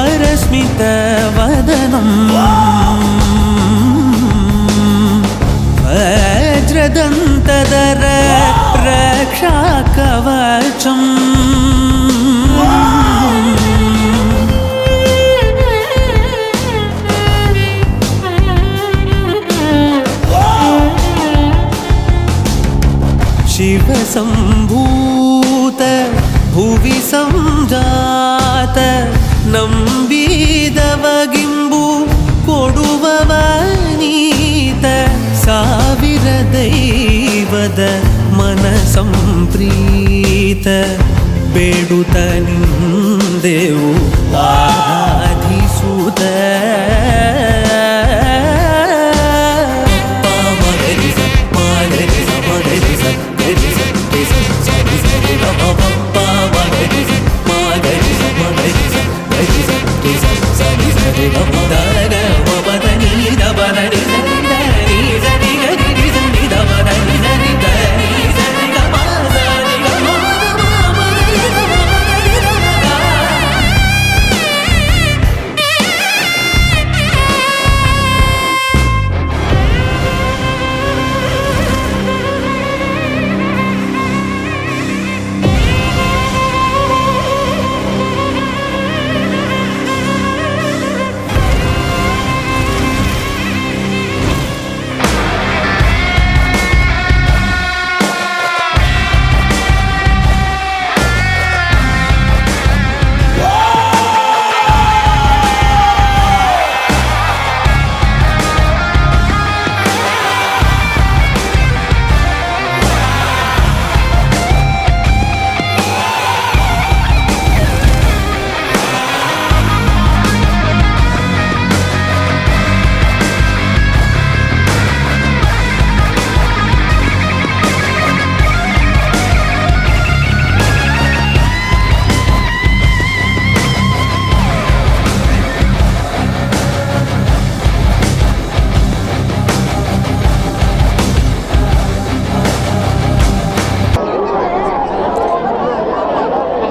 वरस्मितवदनम् वज्रदन्तदर रक्षाकवचम् शिवसम्भूत ಬೇಡುತ್ತ ನಿಂದೆವು ಆರಾಧಿಸುತ್ತ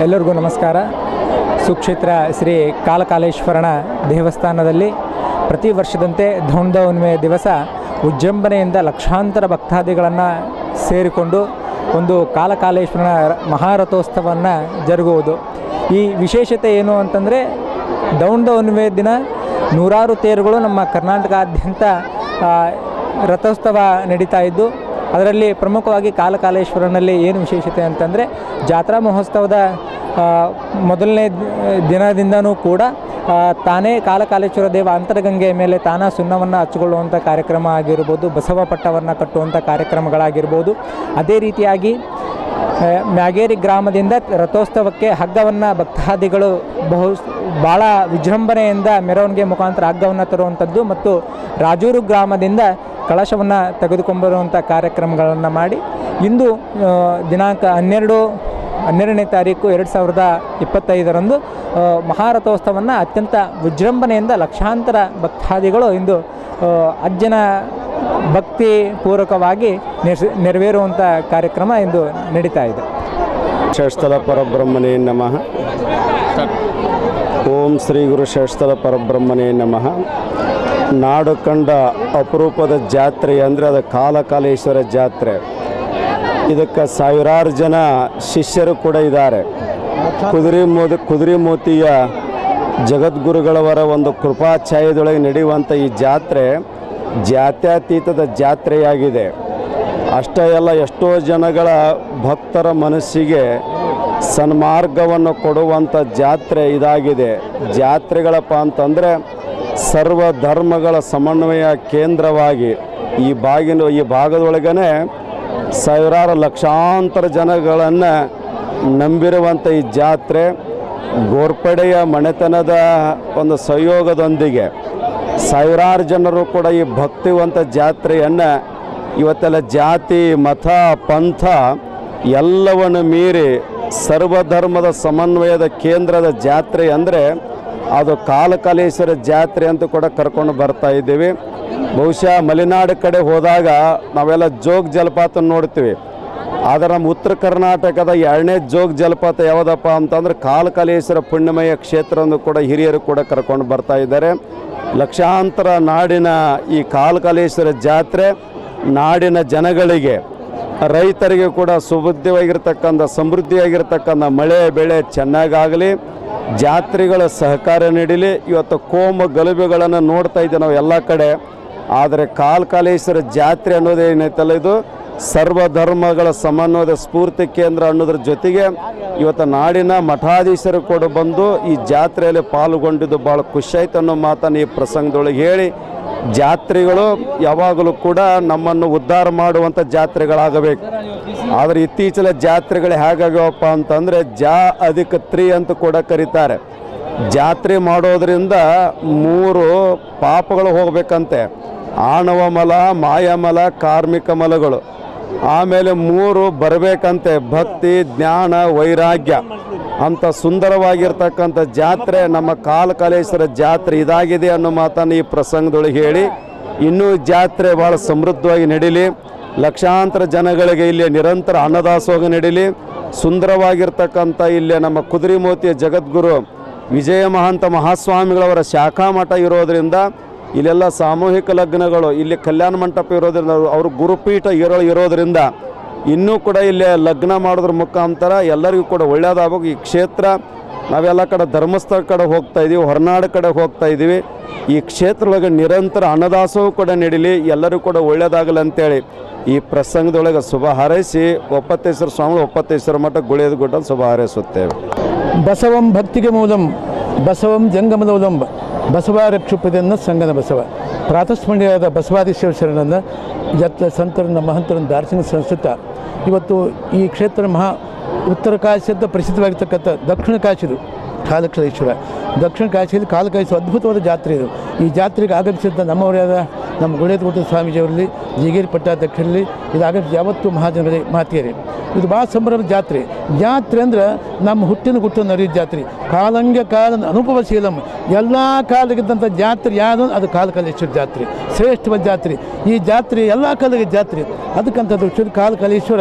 ಎಲ್ಲರಿಗೂ ನಮಸ್ಕಾರ. ಸುಕ್ಷೇತ್ರ ಶ್ರೀ ಕಾಲಕಾಲೇಶ್ವರನ ದೇವಸ್ಥಾನದಲ್ಲಿ ಪ್ರತಿ ವರ್ಷದಂತೆ ಧೌಂಡ ಹುಣ್ಣಿಮೆ ದಿವಸ ಉಜ್ಜಂಬನೆಯಿಂದ ಲಕ್ಷಾಂತರ ಭಕ್ತಾದಿಗಳನ್ನು ಸೇರಿಕೊಂಡು ಒಂದು ಕಾಲಕಾಲೇಶ್ವರನ ಮಹಾರಥೋತ್ಸವವನ್ನು ಜರುಗುವುದು. ಈ ವಿಶೇಷತೆ ಏನು ಅಂತಂದರೆ ದೌಂಡ ದಿನ ನೂರಾರು ತೇರುಗಳು ನಮ್ಮ ಕರ್ನಾಟಕಾದ್ಯಂತ ರಥೋತ್ಸವ ನಡೀತಾ ಇದ್ದು, ಅದರಲ್ಲಿ ಪ್ರಮುಖವಾಗಿ ಕಾಲಕಾಲೇಶ್ವರನಲ್ಲಿ ಏನು ವಿಶೇಷತೆ ಅಂತಂದರೆ ಜಾತ್ರಾ ಮಹೋತ್ಸವದ ಮೊದಲನೇ ದಿನದಿಂದನೂ ಕೂಡ ತಾನೇ ಕಾಲಕಾಲೇಶ್ವರ ದೇವ ಅಂತರಗಂಗೆಯ ಮೇಲೆ ತಾನ ಸುಣ್ಣವನ್ನು ಹಚ್ಚಿಕೊಳ್ಳುವಂಥ ಕಾರ್ಯಕ್ರಮ ಆಗಿರ್ಬೋದು, ಬಸವ ಪಟ್ಟವನ್ನು ಕಟ್ಟುವಂಥ ಕಾರ್ಯಕ್ರಮಗಳಾಗಿರ್ಬೋದು. ಅದೇ ರೀತಿಯಾಗಿ ಮ್ಯಾಗೇರಿ ಗ್ರಾಮದಿಂದ ರಥೋತ್ಸವಕ್ಕೆ ಹಗ್ಗವನ್ನು ಭಕ್ತಾದಿಗಳು ಬಹು ಭಾಳ ವಿಜೃಂಭಣೆಯಿಂದ ಮೆರವಣಿಗೆ ಮುಖಾಂತರ ಹಗ್ಗವನ್ನು ತರುವಂಥದ್ದು ಮತ್ತು ರಾಜೂರು ಗ್ರಾಮದಿಂದ ಕಳಶವನ್ನು ತೆಗೆದುಕೊಂಬರುವಂಥ ಕಾರ್ಯಕ್ರಮಗಳನ್ನು ಮಾಡಿ, ಇಂದು ದಿನಾಂಕ ಹನ್ನೆರಡು ಹನ್ನೆರಡನೇ ತಾರೀಕು ಎರಡು ಸಾವಿರದ ಇಪ್ಪತ್ತೈದರಂದು ಮಹಾರಥೋತ್ಸವವನ್ನು ಅತ್ಯಂತ ವಿಜೃಂಭಣೆಯಿಂದ ಲಕ್ಷಾಂತರ ಭಕ್ತಾದಿಗಳು ಇಂದು ಅಜ್ಜನ ಭಕ್ತಿ ಪೂರ್ವಕವಾಗಿ ನೆರವೇರುವಂಥ ಕಾರ್ಯಕ್ರಮ ಇಂದು ನಡೀತಾ ಇದೆ. ಷಷ್ಠಲ ಪರಬ್ರಹ್ಮನೇ ನಮಃ. ಓಂ ಶ್ರೀ ಗುರು ಷಷ್ಠಲ ಪರಬ್ರಹ್ಮನೇ ನಮಃ. ನಾಡು ಕಂಡ ಅಪರೂಪದ ಜಾತ್ರೆ ಅಂದರೆ ಅದು ಕಾಲಕಾಲೇಶ್ವರ ಜಾತ್ರೆ. ಇದಕ್ಕೆ ಸಾವಿರಾರು ಜನ ಶಿಷ್ಯರು ಕೂಡ ಇದ್ದಾರೆ. ಕುದುರೆ ಮೋದ, ಕುದುರೆ ಮೋತಿಯ ಜಗದ್ಗುರುಗಳವರ ಒಂದು ಕೃಪಾಛಾಯದೊಳಗೆ ನಡೆಯುವಂಥ ಈ ಜಾತ್ರೆ ಜಾತ್ಯತೀತದ ಜಾತ್ರೆಯಾಗಿದೆ. ಅಷ್ಟೇ ಅಲ್ಲ, ಎಷ್ಟೋ ಜನಗಳ ಭಕ್ತರ ಮನಸ್ಸಿಗೆ ಸನ್ಮಾರ್ಗವನ್ನು ಕೊಡುವಂಥ ಜಾತ್ರೆ ಇದಾಗಿದೆ. ಜಾತ್ರೆಗಳಪ್ಪ ಅಂತಂದರೆ ಸರ್ವ ಧರ್ಮಗಳ ಸಮನ್ವಯ ಕೇಂದ್ರವಾಗಿ ಈ ಭಾಗಿನ ಈ ಭಾಗದೊಳಗನೆ ಸಾವಿರಾರು ಲಕ್ಷಾಂತರ ಜನಗಳನ್ನು ನಂಬಿರುವಂಥ ಈ ಜಾತ್ರೆ ಗೋರ್ಪಡೆಯ ಮನೆತನದ ಒಂದು ಸಹಯೋಗದೊಂದಿಗೆ ಸಾವಿರಾರು ಜನರು ಕೂಡ ಈ ಭಕ್ತಿವಂತ ಜಾತ್ರೆಯನ್ನು ಇವತ್ತೆಲ್ಲ ಜಾತಿ, ಮತ, ಪಂಥ ಎಲ್ಲವನ್ನು ಮೀರಿ ಸರ್ವಧರ್ಮದ ಸಮನ್ವಯದ ಕೇಂದ್ರದ ಜಾತ್ರೆ ಅಂದರೆ ಅದು ಕಾಲಕಾಲೇಶ್ವರ ಜಾತ್ರೆ ಅಂತ ಕೂಡ ಕರ್ಕೊಂಡು ಬರ್ತಾ ಇದ್ದೀವಿ. ಬಹುಶಃ ಮಲೆನಾಡು ಕಡೆ ಹೋದಾಗ ನಾವೆಲ್ಲ ಜೋಗ ಜಲಪಾತ ನೋಡ್ತೀವಿ. ಆದರೆ ನಮ್ಮ ಉತ್ತರ ಕರ್ನಾಟಕದ ಎರಡನೇ ಜೋಗ್ ಜಲಪಾತ ಯಾವುದಪ್ಪ ಅಂತಂದ್ರೆ ಕಾಲಕಾಲೇಶ್ವರ ಪುಣ್ಯಮಯ ಕ್ಷೇತ್ರವನ್ನು ಕೂಡ ಹಿರಿಯರು ಕೂಡ ಕರ್ಕೊಂಡು ಬರ್ತಾ ಇದ್ದಾರೆ. ಲಕ್ಷಾಂತರ ನಾಡಿನ ಈ ಕಾಲಕಾಲೇಶ್ವರ ಜಾತ್ರೆ ನಾಡಿನ ಜನಗಳಿಗೆ, ರೈತರಿಗೆ ಕೂಡ ಸುಬುದ್ಧಿಯಾಗಿರ್ತಕ್ಕಂಥ, ಸಮೃದ್ಧಿಯಾಗಿರ್ತಕ್ಕಂಥ ಮಳೆ, ಬೆಳೆ ಚೆನ್ನಾಗಾಗಲಿ. ಜಾತ್ರೆಗಳ ಸಹಕಾರ ನೀಡಲಿ. ಇವತ್ತು ಕೋಮ ಗಲಭೆಗಳನ್ನು ನೋಡ್ತಾ ಇದ್ದೇವೆ ನಾವು ಎಲ್ಲ ಕಡೆ. ಆದರೆ ಕಾಲಕಾಲೇಶ್ವರ ಜಾತ್ರೆ ಅನ್ನೋದು ಏನೈತಲ್ಲ ಇದು? ಸರ್ವಧರ್ಮಗಳ ಸಮನ್ವಯದ ಸ್ಫೂರ್ತಿ ಕೇಂದ್ರ ಅನ್ನೋದ್ರ ಜೊತೆಗೆ ಇವತ್ತು ನಾಡಿನ ಮಠಾಧೀಶರು ಕೂಡ ಬಂದು ಈ ಜಾತ್ರೆಯಲ್ಲಿ ಪಾಲ್ಗೊಂಡಿದ್ದು ಭಾಳ ಖುಷಿ ಆಯ್ತು ಅನ್ನೋ ಮಾತನ್ನು ಈ ಪ್ರಸಂಗದೊಳಗೆ ಹೇಳಿ ಜಾತ್ರೆಗಳು ಯಾವಾಗಲೂ ಕೂಡ ನಮ್ಮನ್ನು ಉದ್ಧಾರ ಮಾಡುವಂಥ ಜಾತ್ರೆಗಳಾಗಬೇಕು. ಆದರೆ ಇತ್ತೀಚಿನ ಜಾತ್ರೆಗಳು ಹೇಗಾಗ್ಯವಪ್ಪ ಅಂತಂದರೆ ಜಾ ಅಧಿಕ ತ್ರೀ ಅಂತ ಕೂಡ ಕರೀತಾರೆ. ಜಾತ್ರೆ ಮಾಡೋದರಿಂದ ಮೂರು ಪಾಪಗಳು ಹೋಗಬೇಕಂತೆ. ಆಣವ ಮಲ, ಮಾಯಮಲ, ಕಾರ್ಮಿಕ ಮಲಗಳು. ಆಮೇಲೆ ಮೂರು ಬರಬೇಕಂತೆ, ಭಕ್ತಿ, ಜ್ಞಾನ, ವೈರಾಗ್ಯ. ಅಂತ ಸುಂದರವಾಗಿರ್ತಕ್ಕಂಥ ಜಾತ್ರೆ, ನಮ್ಮ ಕಾಲಕಾಲೇಶ್ವರ ಜಾತ್ರೆ ಇದಾಗಿದೆ ಅನ್ನೋ ಮಾತನ್ನು ಈ ಪ್ರಸಂಗದೊಳಗೆ ಹೇಳಿ, ಇನ್ನೂ ಜಾತ್ರೆ ಭಾಳ ಸಮೃದ್ಧವಾಗಿ ನಡೀಲಿ. ಲಕ್ಷಾಂತರ ಜನಗಳಿಗೆ ಇಲ್ಲಿ ನಿರಂತರ ಅನ್ನದಾಸೋಗ ನಡೀಲಿ. ಸುಂದರವಾಗಿರ್ತಕ್ಕಂಥ ಇಲ್ಲಿ ನಮ್ಮ ಕುದುರೆಮೋತಿಯ ಜಗದ್ಗುರು ವಿಜಯ ಮಹಾಂತ ಮಹಾಸ್ವಾಮಿಗಳವರ ಶಾಖಾ ಮಠ ಇರೋದರಿಂದ ಇಲ್ಲೆಲ್ಲ ಸಾಮೂಹಿಕ ಲಗ್ನಗಳು, ಇಲ್ಲಿ ಕಲ್ಯಾಣ ಮಂಟಪ ಇರೋದ್ರಿಂದ ಅವ್ರ ಗುರುಪೀಠ ಇರೋ ಇರೋದರಿಂದ ಇನ್ನೂ ಕೂಡ ಇಲ್ಲಿ ಲಗ್ನ ಮಾಡೋದ್ರ ಮುಖಾಂತರ ಎಲ್ಲರಿಗೂ ಕೂಡ ಒಳ್ಳೆಯದಾಗಬೇಕು ಈ ಕ್ಷೇತ್ರ, ನಾವೆಲ್ಲ ಕಡೆ ಧರ್ಮಸ್ಥಳ ಕಡೆ ಹೋಗ್ತಾ ಇದ್ದೀವಿ ಹೊರನಾಡು ಕಡೆ ಹೋಗ್ತಾ ಇದ್ದೀವಿ ಈ ಕ್ಷೇತ್ರದೊಳಗೆ ನಿರಂತರ ಅನ್ನದಾಸವೂ ಕೂಡ ನಡೀಲಿ, ಎಲ್ಲರೂ ಕೂಡ ಒಳ್ಳೆಯದಾಗಲಿ ಅಂತೇಳಿ ಈ ಪ್ರಸಂಗದೊಳಗೆ ಶುಭ ಹಾರೈಸಿ ಒಪ್ಪತ್ತೇಶ್ವರ ಸ್ವಾಮಿ ಒಪ್ಪತ್ತೇಶ್ವರ ಮಠ ಗುಳಿಯದ ಗುಡ್ಡ ಶುಭ ಹಾರೈಸುತ್ತೇವೆ. ಬಸವಂ ಭಕ್ತಿಗೆ ಮೂಲಂ, ಬಸವಂ ಜಂಗಮದೌಲಂಬ ಬಸವ ರಕ್ಷುಪದನ್ನ ಸಂಗನ ಬಸವ. ಪ್ರಾತಸ್ಮರಣೀಯರಾದ ಬಸವಾದಿ ಶಿವಶರಣನ ಯತ್ ಸಂತರನ್ನ ಮಹಂತರನ್ನ ದಾರ್ಶನಿಕ ಸಂಸ್ಕೃತ. ಇವತ್ತು ಈ ಕ್ಷೇತ್ರ ಮಹಾ ಉತ್ತರ ಕಾಶಿ ಅಂತ ಪ್ರಸಿದ್ಧವಾಗಿರ್ತಕ್ಕಂಥ ದಕ್ಷಿಣ ಕಾಶಿದು ಕಾಲಕ್ಷೇಶ್ವರ ದಕ್ಷಿಣ ಕಾಶಿಯಲ್ಲಿ ಕಾಲಕಾಶಿ ಅದ್ಭುತವಾದ ಜಾತ್ರೆ ಇದು. ಈ ಜಾತ್ರೆಗೆ ಆಗಮಿಸಿದ ನಮ್ಮವರಾದ ನಮ್ಮ ಗುಳೇದಗುಡ್ಡ ಸ್ವಾಮೀಜಿಯವರಲ್ಲಿ, ಜಿಗೇರಿ ಪಟ್ಟಾಧ್ಯಕ್ಷರಲ್ಲಿ, ಇದು ಆಗಮಿಸಿ ಯಾವತ್ತೂ ಮಹಾಜನರೇ ಮಾತಿಯರೇ ಇದು ಭಾಳ ಸಂಭ್ರಮದ ಜಾತ್ರೆ. ಜಾತ್ರೆ ಅಂದ್ರೆ ನಮ್ಮ ಹುಟ್ಟಿನ ಗುಟ್ಟು ನರಿ ಜಾತ್ರೆ. ಕಾಲಂಗ ಕಾಲ ಅನುಭವಶೀಲಂ. ಎಲ್ಲ ಕಾಲಕ್ಕಿದ್ದಂಥ ಜಾತ್ರೆ ಯಾವುದು? ಅದು ಕಾಲಕಾಲೇಶ್ವರ ಜಾತ್ರೆ. ಶ್ರೇಷ್ಠವಾದ ಜಾತ್ರೆ. ಈ ಜಾತ್ರೆ ಎಲ್ಲ ಕಾಲದ ಜಾತ್ರೆ. ಅದಕ್ಕಂಥದ್ದು ದೃಷ್ಟಿಯಲ್ಲಿ ಕಾಲಕಾಲೇಶ್ವರ,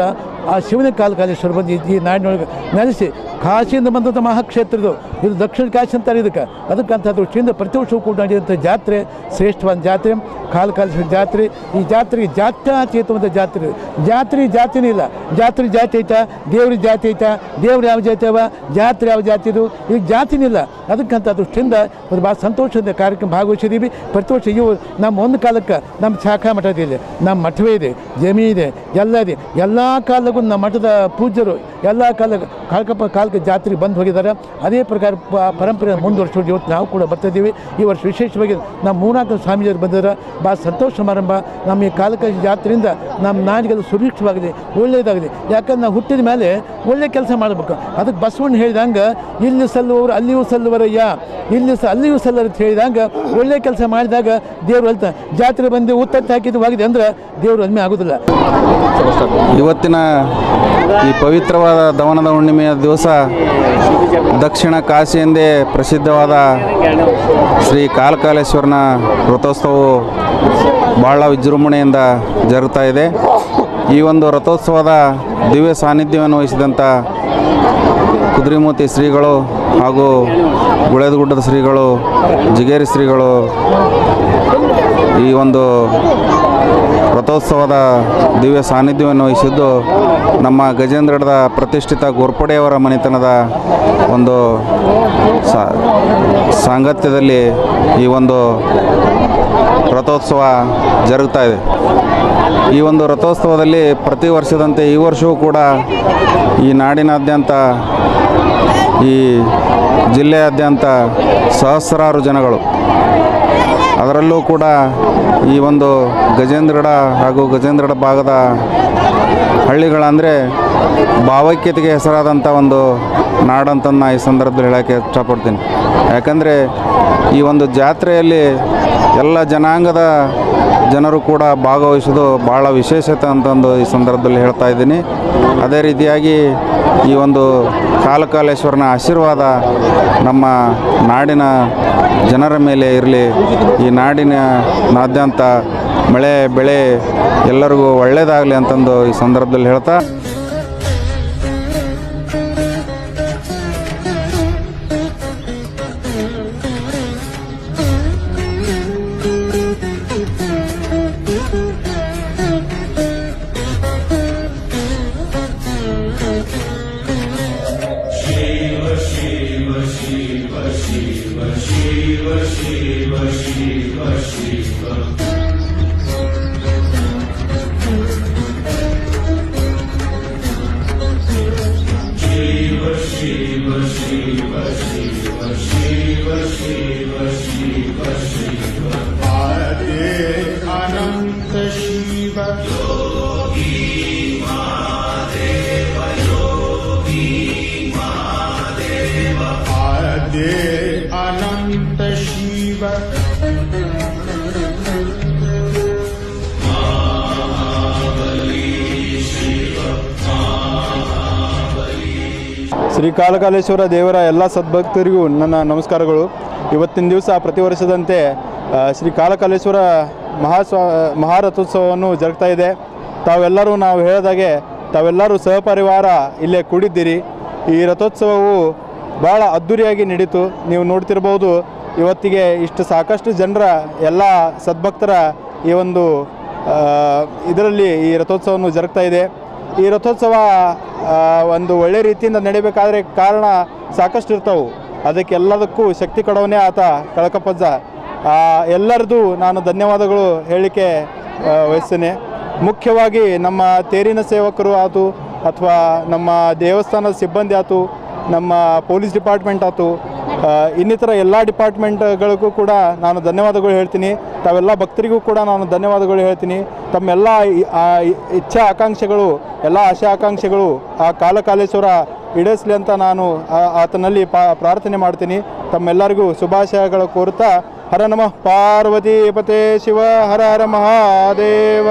ಆ ಶಿವನ ಕಾಲಕಾಲೇಶ್ವರ ಬಂದು ಈ- ನಾಡಿನೊಳಗೆ ನೆಲೆಸಿ ಕಾಶಿಯಿಂದ ಬಂದಂಥ ಮಹಾಕ್ಷೇತ್ರದು ಇದು ದಕ್ಷಿಣ ಕಾಶಿ ಅಂತಾರೆ ಇದಕ್ಕೆ. ಅದಕ್ಕಂಥದ್ದು ದೃಷ್ಟಿಯಿಂದ ಪ್ರತಿ ವರ್ಷವೂ ಕೂಡ ನಡೆಯುವಂಥ ಜಾತ್ರೆ, ಶ್ರೇಷ್ಠವಾದ ಜಾತ್ರೆ, ಕಾಲಕಾಲೇಶ್ವರ ಜಾತ್ರೆ. ಈ ಜಾತ್ರೆಗೆ ಜಾತ್ಯಾತೀತವಾದ ಜಾತ್ರೆ. ಜಾತ್ರೆ ಜಾತಿನೇ ಇಲ್ಲ. ಜಾತ್ರೆ ಜಾತಿ ಐತಾ? ದೇವ್ರ ಜಾತಿ ಐತಾ? ದೇವ್ರ ಯಾವ ಜಾತಿ ಅವ ಜಾತ್ರೆ ಯಾವ ಜಾತಿದು ಈಗ ಜಾತಿನಿಲ್ಲ. ಅದಕ್ಕಂತ ದೃಷ್ಟಿಯಿಂದ ಒಂದು ಭಾಳ ಸಂತೋಷದ ಕಾರ್ಯಕ್ರಮ ಭಾಗವಹಿಸಿದ್ದೀವಿ. ಪ್ರತಿ ವರ್ಷ ಇವು ನಮ್ಮ ಒಂದು ಕಾಲಕ್ಕೆ ನಮ್ಮ ಶಾಖಾ ಮಠದಿದೆ ನಮ್ಮ ಮಠವೇ ಇದೆ, ಜಮೀ ಇದೆ, ಎಲ್ಲ ಇದೆ. ಎಲ್ಲ ಕಾಲಕ್ಕೂ ನಮ್ಮ ಮಠದ ಪೂಜ್ಯರು ಎಲ್ಲ ಕಾಲ ಕಾಲಕಪ್ಪ ಕಾಲಕ್ಕೆ ಜಾತ್ರೆಗೆ ಬಂದು ಹೋಗಿದ್ದಾರೆ. ಅದೇ ಪ್ರಕಾರ ಪರಂಪರೆ ಮುಂದುವರ್ಸ್ಕೊಂಡು ಇವತ್ತು ನಾವು ಕೂಡ ಬರ್ತಿದ್ದೀವಿ ಈ ವರ್ಷ ವಿಶೇಷವಾಗಿ ನಮ್ಮ ಮೂರ್ನಾಲ್ಕು ಸ್ವಾಮೀಜಿಯವರು ಬಂದಿದ್ದಾರೆ. ಭಾಳ ಸಂತೋಷ ಸಮಾರಂಭ. ನಮ್ಮ ಈ ಕಾಲಕ ಜಾತ್ರೆಯಿಂದ ನಮ್ಮ ನಾಲಿಗೆ ಅದು ಸುರಕ್ಷಿತವಾಗಿದೆ ಒಳ್ಳೆಯದಾಗಿದೆ. ಯಾಕಂದ್ರೆ ನಾವು ಹುಟ್ಟಿದ ಮೇಲೆ ಒಳ್ಳೆ ಕೆಲಸ ಮಾಡಬೇಕು. ಅದಕ್ಕೆ ಬಸವಣ್ಣ ಹೇಳಿದಂಗೆ, ಇಲ್ಲಿ ಸಲ್ಲುವವರು ಅಲ್ಲಿಯೂ ಸಲ್ಲುವರಯ್ಯ, ಇಲ್ಲಿ ಸ, ಅಲ್ಲಿಯೂ ಸಲ್ಲರು ಅಂತ ಹೇಳಿದಂಗೆ, ಒಳ್ಳೆ ಕೆಲಸ ಮಾಡಿದಾಗ ದೇವರು ಅಲ್ತ ಜಾತ್ರೆ ಬಂದು ಉತ್ತತ್ತಿ ಹಾಕಿದ್ದು ಹೋಗಿದೆ ಅಂದ್ರೆ ದೇವರು ಅದ್ಮೆ ಆಗೋದಿಲ್ಲ. ಇವತ್ತಿನ ಈ ಪವಿತ್ರವಾದ ದವನದ ಹುಣ್ಣಿಮೆಯ ದಿವಸ ದಕ್ಷಿಣ ಕಾಶಿ ಎಂದೇ ಪ್ರಸಿದ್ಧವಾದ ಶ್ರೀ ಕಾಲಕಾಲೇಶ್ವರನ ರಥೋತ್ಸವವು ಬಹಳ ವಿಜೃಂಭಣೆಯಿಂದ ಜರುಗ್ತಾ ಇದೆ. ಈ ಒಂದು ರಥೋತ್ಸವದ ದಿವ್ಯ ಸಾನ್ನಿಧ್ಯವನ್ನು ವಹಿಸಿದಂಥ ಕುದುರೆಮೂರ್ತಿ ಶ್ರೀಗಳು ಹಾಗೂ ಗುಳೇದಗುಡ್ಡದ ಶ್ರೀಗಳು, ಜಿಗೇರಿ ಶ್ರೀಗಳು ಈ ಒಂದು ರಥೋತ್ಸವದ ದಿವ್ಯ ಸಾನ್ನಿಧ್ಯವನ್ನು ವಹಿಸಿದ್ದು ನಮ್ಮ ಗಜೇಂದ್ರಡದ ಪ್ರತಿಷ್ಠಿತ ಗೋರ್ಪಡೆಯವರ ಮನೆತನದ ಒಂದು ಸಾಂಗತ್ಯದಲ್ಲಿ ಈ ಒಂದು ರಥೋತ್ಸವ ಜರುಗ್ತಾ ಇದೆ. ಈ ಒಂದು ರಥೋತ್ಸವದಲ್ಲಿ ಪ್ರತಿ ವರ್ಷದಂತೆ ಈ ವರ್ಷವೂ ಕೂಡ ಈ ನಾಡಿನಾದ್ಯಂತ, ಈ ಜಿಲ್ಲೆಯಾದ್ಯಂತ ಸಹಸ್ರಾರು ಜನಗಳು. ಅದರಲ್ಲೂ ಕೂಡ ಈ ಒಂದು ಗಜೇಂದ್ರಗಡ ಹಾಗೂ ಗಜೇಂದ್ರಗಡ ಭಾಗದ ಹಳ್ಳಿಗಳಂದರೆ ಭಾವೈಕ್ಯತೆಗೆ ಹೆಸರಾದಂಥ ಒಂದು ನಾಡಂತನ್ನು ಈ ಸಂದರ್ಭದಲ್ಲಿ ಹೇಳೋಕ್ಕೆ ಇಷ್ಟಪಡ್ತೀನಿ. ಯಾಕಂದರೆ ಈ ಒಂದು ಜಾತ್ರೆಯಲ್ಲಿ ಎಲ್ಲ ಜನಾಂಗದ ಜನರು ಕೂಡ ಭಾಗವಹಿಸೋದು ಭಾಳ ವಿಶೇಷತೆ ಅಂತಂದು ಈ ಸಂದರ್ಭದಲ್ಲಿ ಹೇಳ್ತಾ ಇದ್ದೀನಿ. ಅದೇ ರೀತಿಯಾಗಿ ಈ ಒಂದು ಕಾಲಕಾಲೇಶ್ವರನ ಆಶೀರ್ವಾದ ನಮ್ಮ ನಾಡಿನ ಜನರ ಮೇಲೆ ಇರಲಿ, ಈ ನಾಡಿನ ನಾದ್ಯಂತ ಮಳೆ, ಬೆಳೆ ಎಲ್ಲರಿಗೂ ಒಳ್ಳೆಯದಾಗಲಿ ಅಂತಂದು ಈ ಸಂದರ್ಭದಲ್ಲಿ ಹೇಳ್ತಾ ಶ್ರೀ ಕಾಲಕಾಲೇಶ್ವರ ದೇವರ ಎಲ್ಲ ಸದ್ಭಕ್ತರಿಗೂ ನನ್ನ ನಮಸ್ಕಾರಗಳು. ಇವತ್ತಿನ ದಿವಸ ಪ್ರತಿ ವರ್ಷದಂತೆ ಶ್ರೀ ಕಾಲಕಾಲೇಶ್ವರ ಮಹಾಸ್ವಾ, ಮಹಾರಥೋತ್ಸವವನ್ನು ಜರುಗ್ತಾ ಇದೆ. ತಾವೆಲ್ಲರೂ ನಾವು ಹೇಳಿದಾಗೆ ತಾವೆಲ್ಲರೂ ಸಹಪರಿವಾರ ಇಲ್ಲೇ ಕೂಡಿದ್ದೀರಿ. ಈ ರಥೋತ್ಸವವು ಭಾಳ ಅದ್ಧೂರಿಯಾಗಿ ನಡೀತು. ನೀವು ನೋಡ್ತಿರ್ಬೋದು, ಇವತ್ತಿಗೆ ಇಷ್ಟು ಸಾಕಷ್ಟು ಜನರ, ಎಲ್ಲ ಸದ್ಭಕ್ತರ ಈ ಒಂದು ಇದರಲ್ಲಿ ಈ ರಥೋತ್ಸವವನ್ನು ಜರುಗ್ತಾ ಇದೆ. ಈ ರಥೋತ್ಸವ ಒಂದು ಒಳ್ಳೆ ರೀತಿಯಿಂದ ನಡಿಬೇಕಾದ್ರೆ ಕಾರಣ ಸಾಕಷ್ಟು ಇರ್ತಾವೆ. ಅದಕ್ಕೆಲ್ಲದಕ್ಕೂ ಶಕ್ತಿ ಕೊಡೋನೇ ಆತ ಕಳಕಪ್ಪಜ್ಜ ಎಲ್ಲರದು ನಾನು ಧನ್ಯವಾದಗಳು ಹೇಳಲಿಕ್ಕೆ ವಹಿಸ್ತೇನೆ. ಮುಖ್ಯವಾಗಿ ನಮ್ಮ ತೇರಿನ ಸೇವಕರು ಆತು ಅಥವಾ ನಮ್ಮ ದೇವಸ್ಥಾನದ ಸಿಬ್ಬಂದಿ ಆತು ನಮ್ಮ ಪೊಲೀಸ್ ಡಿಪಾರ್ಟ್ಮೆಂಟ್ ಆತು ಆ, ಇನ್ನಿತರ ಎಲ್ಲ ಡಿಪಾರ್ಟ್ಮೆಂಟ್ಗಳಿಗೂ ಕೂಡ ನಾನು ಧನ್ಯವಾದಗಳು ಹೇಳ್ತೀನಿ. ತಾವೆಲ್ಲ ಭಕ್ತರಿಗೂ ಕೂಡ ನಾನು ಧನ್ಯವಾದಗಳು ಹೇಳ್ತೀನಿ. ತಮ್ಮೆಲ್ಲ ಇಚ್ಛಾ ಆಕಾಂಕ್ಷೆಗಳು, ಎಲ್ಲ ಆಶಾ ಆಕಾಂಕ್ಷೆಗಳು ಆ ಕಾಲಕಾಲೇಶ್ವರ ಈಡೇರಿಸಲಿ ಅಂತ ನಾನು ಆತನಲ್ಲಿ ಪ್ರಾರ್ಥನೆ ಮಾಡ್ತೀನಿ. ತಮ್ಮೆಲ್ಲರಿಗೂ ಶುಭಾಶಯಗಳು ಕೋರುತ್ತಾ, ಹರ ನಮಃ ಪಾರ್ವತಿ ಪತೆ ಶಿವ, ಹರ ಹರ ಮಹಾದೇವ.